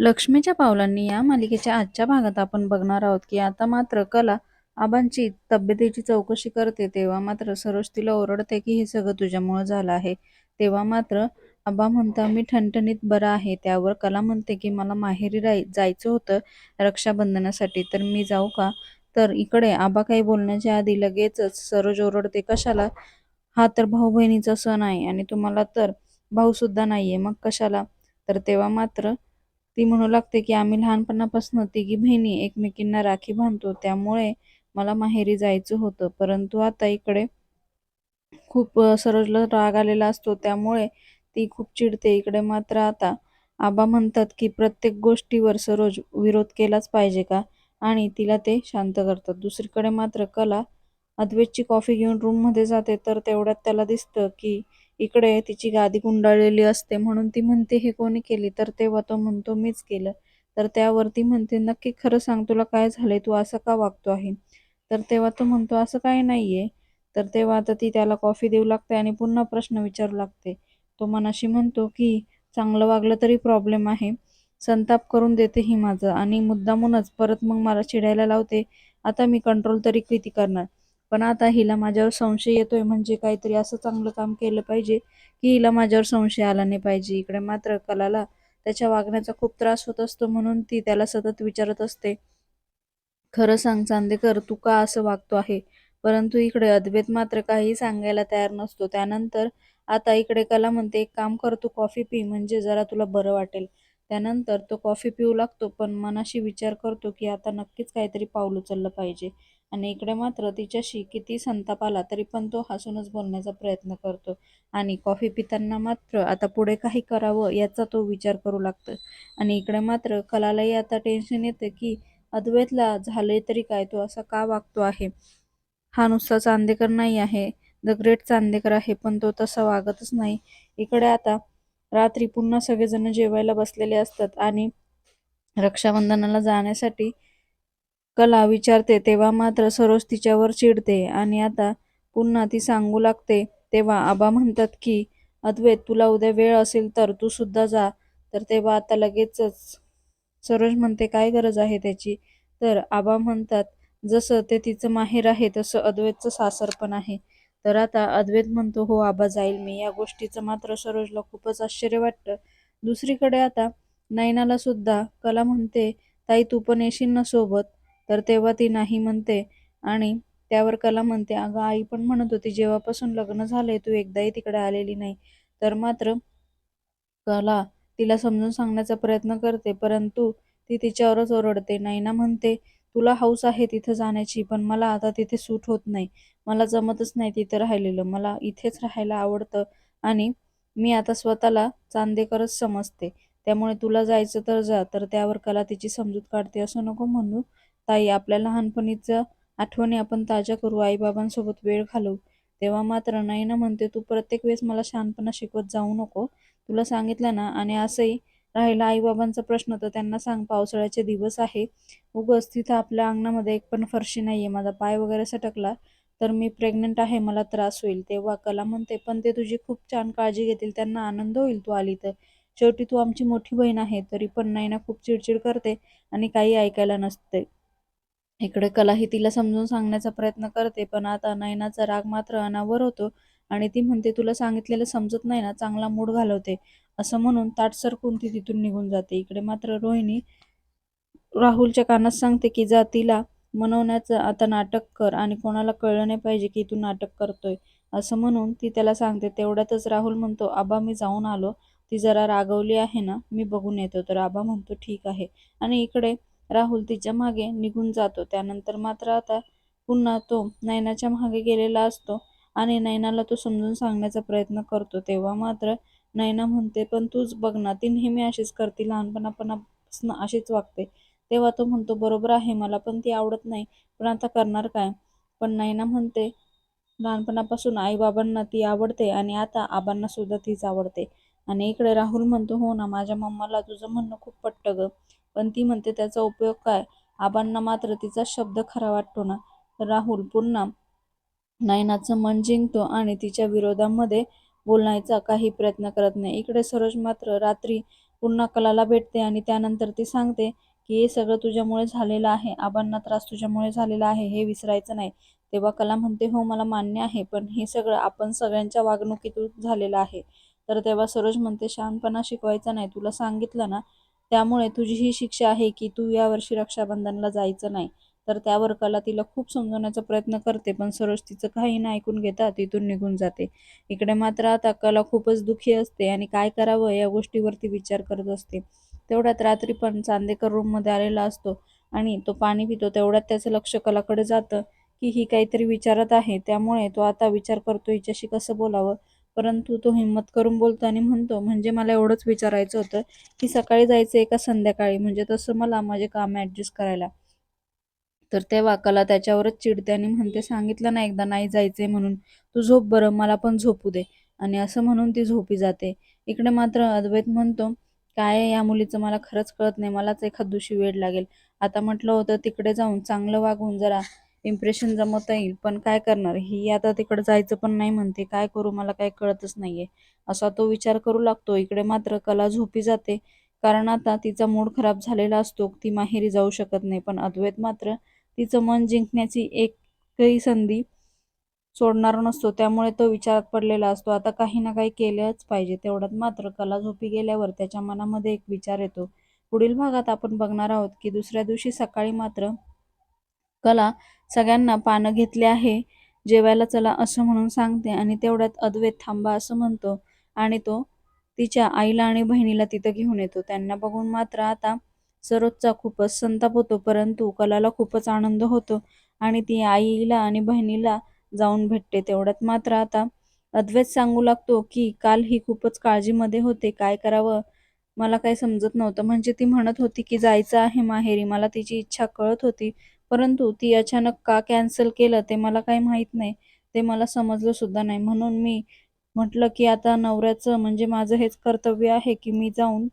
लक्ष्मीच्या पावलांनी या मालिकेच्या आजच्या भागात आपण बघणार आहोत की आता मात्र कला आबांची तब्येतीची चौकशी करते तेव्हा मात्र सरोज तिला ओरडते की हे सगळं तुझ्यामुळं झालं आहे. तेव्हा मात्र आबा म्हणता मी ठणठणीत बरा आहे. त्यावर कला म्हणते की मला माहेरी राही जायचं होतं रक्षाबंधनासाठी. तर मी जाऊ का? तर इकडे आबा काही बोलण्याच्या आधी लगेचच सरोज ओरडते कशाला? हा तर भाऊ बहिणीचा सण आहे आणि तुम्हाला तर भाऊ सुद्धा नाहीये. मग कशाला? तर तेव्हा मात्र ती म्हणू लागते की आम्ही लहानपणापासून तिघी बहिणी एकमेकींना राखी बांधतो. त्यामुळे मला माहेरी जायचं होतं. परंतु आता इकडे खूप सरोजला राग आलेला असतो. त्यामुळे ती खूप चिडते. इकडे मात्र आता आबा म्हणतात की प्रत्येक गोष्टीवर सरोज विरोध केलाच पाहिजे का? आणि तिला ते शांत करतात. दुसरीकडे मात्र कला अद्वैतची कॉफी घेऊन रूममध्ये जाते. तर तेवढ्यात त्याला दिसतं की इकडे तिची गादी गुंडाळलेली असते म्हणून ती म्हणते हे कोणी केली? तर तेव्हा तो म्हणतो मीच केलं. तर त्यावरती म्हणते नक्की खरं सांग तुला काय झालंय? तू असं का वागतो आहे? तर तेव्हा तो म्हणतो असं काही नाहीये. तर तेव्हा आता ती त्याला कॉफी देऊ लागते आणि पुन्हा प्रश्न विचारू लागते. तो मनाशी म्हणतो की चांगलं वागलं तरी प्रॉब्लेम आहे. संताप करून देते ही माझं आणि मुद्दामूनच परत मग मला चिडायला लावते. आता मी कंट्रोल तरी किती करणार? पण आता हिला माझ्यावर संशय येतोय म्हणजे काहीतरी असं चांगलं काम केलं पाहिजे की हिला माझ्यावर संशय आला नाही पाहिजे. इकडे मात्र कलाला त्याच्या वागण्याचा खूप त्रास होत असतो म्हणून ती त्याला सतत विचारत असते. खरं सांग चांदेकर तू का असं वागतो आहे? परंतु इकडे अद्वैत मात्र काही सांगायला तयार नसतो. त्यानंतर आता इकडे कला म्हणते एक काम कर तू कॉफी पी म्हणजे जरा तुला बरं वाटेल. त्यानंतर तो कॉफी पिऊ लागतो पण मनाशी विचार करतो की आता नक्कीच काहीतरी पाऊल उचललं पाहिजे. आणि इकडे मात्र तिच्याशी किती संताप आला तरी पण तो हसूनच बोलण्याचा प्रयत्न करतो. आणि कॉफी पिताना मात्र आता पुढे काही करावं याचा तो विचार करू लागतो. आणि इकडे मात्र कलालाही आता टेन्शन येतं की अद्वैतला झालंय तरी काय? तो असा का वागतो आहे? हा नुसता चांदेकर नाही आहे. द ग्रेट चांदेकर आहे पण तो तसा वागतच नाही. इकडे आता रात्री पुन्हा सगळेजण जेवायला बसलेले असतात आणि रक्षाबंधनाला जाण्यासाठी कला विचारते तेव्हा मात्र सरोज तिच्यावर चिडते आणि आता पुन्हा ती सांगू लागते. तेव्हा आबा म्हणतात की अद्वैत तुला उद्या वेळ असेल तर तू सुद्धा जा. तर तेव्हा आता लगेचच सरोज म्हणते काय गरज आहे त्याची? तर आबा म्हणतात जसं ते तिचं माहेर आहे तसं अद्वैतचं सासर पण आहे. तर आता अद्वैत म्हणतो हो आबा जाईल मी. या गोष्टीचं मात्र सरोजला खूपच आश्चर्य वाटतं. दुसरीकडे आता नयनाला सुद्धा कला म्हणते ताई तू पण येशील ना सोबत? तर तेव्हा ती नाही म्हणते आणि त्यावर कला म्हणते अगं आई पण म्हणत होती जेव्हापासून लग्न झालंय तू एकदाही तिकडे आलेली नाही. तर मात्र कला तिला समजून सांगण्याचा प्रयत्न करते परंतु ती तिच्यावरच ओरडते. नैना म्हणते तुला हौस आहे तिथं जाण्याची पण मला आता तिथे सूट होत नाही. मला जमतच नाही तिथं राहिलेलं. मला इथेच राहायला आवडतं आणि मी आता स्वतःला चांदेकरच समजते. त्यामुळे तुला जायचं तर जा तर त्यावर कला तिची समजूत काढते असं नको म्हणू. ताई आपल्या लहानपणीच्या आठवणी आपण ताज्या करू. आईबाबांसोबत वेळ घालवू. तेव्हा मात्र नाही ना म्हणते तू. प्रत्येक वेळेस मला शहाणपणा शिकवत जाऊ नको. तुला सांगितलं ना आणि असंही राहिला. आईबाबांचा प्रश्न तर त्यांना सांग पावसाळ्याचे दिवस आहे. उगच तिथं आपल्या अंगणामध्ये एक पण फरशी नाहीये. माझा पाय वगैरे सटकला तर मी प्रेग्नंट आहे मला त्रास होईल. तेव्हा कला म्हणते पण ते तुझी खूप छान काळजी घेतील त्यांना आनंद होईल तू आली तर. शेवटी तू आमची मोठी बहीण आहे तरी पण नैना खूप चिडचिड करते आणि काही ऐकायला नसते. इकडे कला ही तिला समजून सांगण्याचा प्रयत्न करते पण आता नयनाचा राग मात्र अनावर होतो. आणि ती म्हणते तुला सांगितलेलं समजत नाही ना चांगला मूड घालवते. असं म्हणून ताट सरकून ती तिथून निघून जाते. इकडे मात्र रोहिणी राहुलच्या कानात सांगते की जा तिला मनवण्याचं आता नाटक कर आणि कोणाला कळलं नाही पाहिजे की तू नाटक करतोय. असं म्हणून ती त्याला सांगते तेवढ्यातच राहुल म्हणतो आबा मी जाऊन आलो. ती जरा रागवली आहे ना मी बघून येतो. तर आबा म्हणतो ठीक आहे. आणि इकडे राहुल तिच्यामागे निघून जातो. त्यानंतर मात्र आता पुन्हा तो नयनाच्या मागे गेलेला असतो. आणि नैनाला तो समजून सांगण्याचा प्रयत्न करतो. तेव्हा मात्र नैना म्हणते पण तूच बघ ना ती नेहमी अशीच करते लहानपणापणापासून अशीच वागते. तेव्हा तो म्हणतो बरोबर आहे मला पण ती आवडत नाही. पण आता करणार काय? पण नैना म्हणते लहानपणापासून आईबाबांना ती आवडते आणि आता आबांना सुद्धा तीच आवडते. आणि इकडे राहुल म्हणतो हो ना माझ्या मम्माला तुझं म्हणणं खूप पट्ट ग. पण ती म्हणते त्याचा उपयोग काय? आबांना मात्र तिचा शब्द खरा वाटतो ना. तर राहुल पुन्हा नयनाचं मन जिंकतो आणि तिच्या विरोधामध्ये बोलण्याचा काही प्रयत्न करत नाही. इकडे सरोज मात्र रात्री पुन्हा कलाला भेटते आणि त्यानंतर ती सांगते की हे सगळं तुझ्यामुळे झालेलं आहे. आबांना त्रास तुझ्यामुळे झालेला आहे हे विसरायचं नाही. तेव्हा कला म्हणते हो मला मान्य आहे पण हे सगळं आपण सगळ्यांच्या वागणुकीतून झालेलं आहे. तर तेव्हा सरोज म्हणते शहाणपणा शिकवायचा नाही. तुला सांगितलं ना त्यामुळे तुझी ही शिक्षा आहे की तू यावर्षी रक्षाबंधनला जायचं नाही. तर त्यावर कला तिला खूप समजवण्याचा प्रयत्न करते पण सरोज तिचं काही ना ऐकून घेता तिथून निघून जाते. इकडे मात्र आता कला खूपच दुःखी असते आणि काय करावं या गोष्टीवरती विचार करत असते. तेवढ्यात रात्री पण चांदेकर रूममध्ये आलेला असतो आणि तो पाणी पितो. तेवढ्यात त्याचं लक्ष कलाकडे जातं की ही काहीतरी विचारत आहे. त्यामुळे तो आता विचार करतो हिच्याशी कसं बोलावं? परंतु तो हिंमत करून बोलतो आणि म्हणतो म्हणजे मला एवढंच विचारायचं होतं की सकाळी जायचं आहे का संध्याकाळी? म्हणजे तसं मला माझे काम ॲडजस्ट करायला. तर तेव्हा कला त्याच्यावरच चिडते आणि म्हणते सांगितलं ना एकदा नाही जायचंय म्हणून. तू झोप बरं मला पण झोपू दे. आणि असं म्हणून ती झोपी जाते. इकडे मात्र अद्वैत म्हणतो काय आहे या मुलीचं? मला खरंच कळत नाही. मलाच एखाद दिवशी वेळ लागेल. आता म्हटलं होतं तिकडे जाऊन चांगलं वागून जरा इम्प्रेशन जमवता येईल. पण काय करणार? ही आता तिकडे जायचं पण नाही म्हणते. काय करू? मला काय कळतच नाहीये. असा तो विचार करू लागतो. इकडे मात्र कला झोपी जाते. कारण आता तिचा मूड खराब झालेला असतो. ती माहेरी जाऊ शकत नाही. पण अद्वैत मात्र तिचं मन जिंकण्याची एकही संधी सोडणार नसतो. त्यामुळे तो विचारात पडलेला असतो. आता काही ना काही केलंच पाहिजे. तेवढ्यात मात्र कला झोपी गेल्यावर त्याच्या मनामध्ये एक विचार येतो. पुढील भागात आपण बघणार आहोत की दुसऱ्या दिवशी सकाळी मात्र कला सगळ्यांना पानं घेतले आहे. जेवायला चला असं म्हणून सांगते आणि तेवढ्यात अद्वैत थांबा असं म्हणतो आणि तो तिच्या आईला आणि बहिणीला तिथं घेऊन येतो. त्यांना बघून मात्र आता सरोजचा खूपच संताप होतो परंतु कलाला खूपच आनंद होतो आणि ती आईला आणि बहिणीला जाऊन भेटते. तेवढ्यात मात्र आता अद्वैत सांगू लागतो की काल ही खूपच काळजीमध्ये होते. काय करावं? मला काही समजत नव्हतं. म्हणजे ती म्हणत होती की जायचं आहे माहेरी. मला तिची इच्छा कळत होती परंतु ती अचानक का कॅन्सल केलं ते मला काही माहीत नाही. ते मला समजलं सुद्धा नाही. म्हणून मी म्हटलं की आता नवऱ्याचं म्हणजे माझं हेच कर्तव्य आहे की मी जाऊन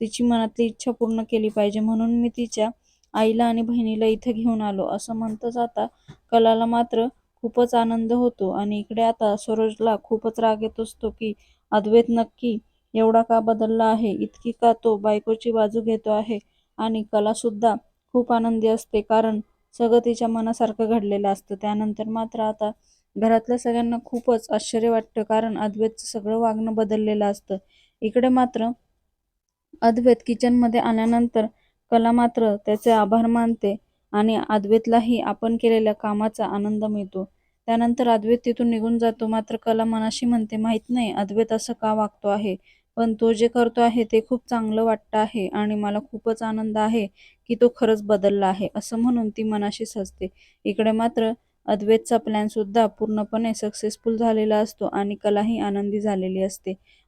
तिची मनातली इच्छा पूर्ण केली पाहिजे. म्हणून मी तिच्या आईला आणि बहिणीला इथं घेऊन आलो. असं म्हणतच आता कलाला मात्र खूपच आनंद होतो. आणि इकडे आता सरोजला खूपच राग येत असतो की अद्वैत नक्की एवढा का बदलला आहे? इतकी का तो बायकोची बाजू घेतो आहे? आणि कलासुद्धा खूप आनंदी असते. कारण सगळं तिच्या मनासारखं घडलेलं असतं. त्यानंतर मात्र आता घरातल्या सगळ्यांना खूपच आश्चर्य वाटतं. कारण अद्वैतचं सगळं वागणं बदललेलं असतं. इकडे मात्र अद्वैत किचनमध्ये आल्यानंतर कला मात्र त्याचे आभार मानते आणि अद्वैतलाही आपण केलेल्या कामाचा आनंद मिळतो. त्यानंतर अद्वैत तिथून निघून जातो. मात्र कला मनाशी म्हणते माहीत नाही अद्वैत असं का वागतो आहे? पण तो जे करतो आहे ते खूप चांगलं वाटतं आहे आणि मला खूपच आनंद आहे की तो खरंच बदलला आहे असं म्हणून ती मनाशी सजते. इकडे मात्र अद्वैतचा प्लॅन सुद्धा पूर्णपणे सक्सेसफुल झालेला असतो आणि कलाही आनंदी झालेली असते.